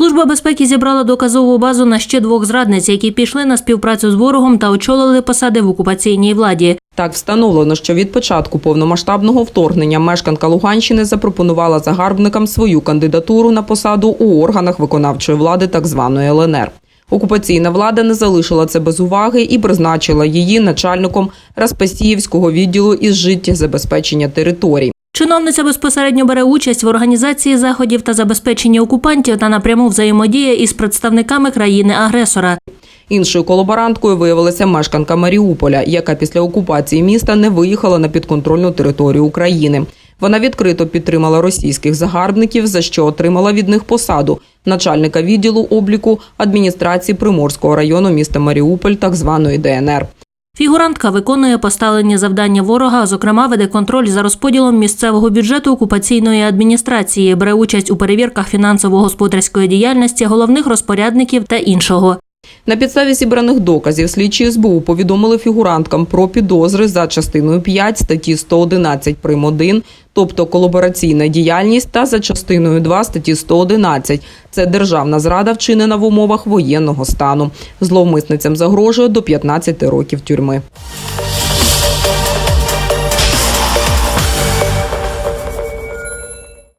Служба безпеки зібрала доказову базу на ще двох зрадниць, які пішли на співпрацю з ворогом та очолили посади в окупаційній владі. Так встановлено, що від початку повномасштабного вторгнення мешканка Луганщини запропонувала загарбникам свою кандидатуру на посаду у органах виконавчої влади так званої ЛНР. Окупаційна влада не залишила це без уваги і призначила її начальником Распасіївського відділу із життєзабезпечення територій. Чиновниця безпосередньо бере участь в організації заходів та забезпеченні окупантів та напряму взаємодіє із представниками країни-агресора. Іншою колаборанткою виявилася мешканка Маріуполя, яка після окупації міста не виїхала на підконтрольну територію України. Вона відкрито підтримала російських загарбників, за що отримала від них посаду начальника відділу обліку адміністрації Приморського району міста Маріуполь, так званої ДНР. Фігурантка виконує поставлені завдання ворога, зокрема веде контроль за розподілом місцевого бюджету окупаційної адміністрації, бере участь у перевірках фінансово-господарської діяльності головних розпорядників та іншого. На підставі зібраних доказів слідчі СБУ повідомили фігуранткам про підозри за частиною 5 статті 111 прим. 1, тобто колабораційна діяльність, та за частиною 2 статті 111 – це державна зрада, вчинена в умовах воєнного стану. Зловмисницям загрожує до 15 років тюрми.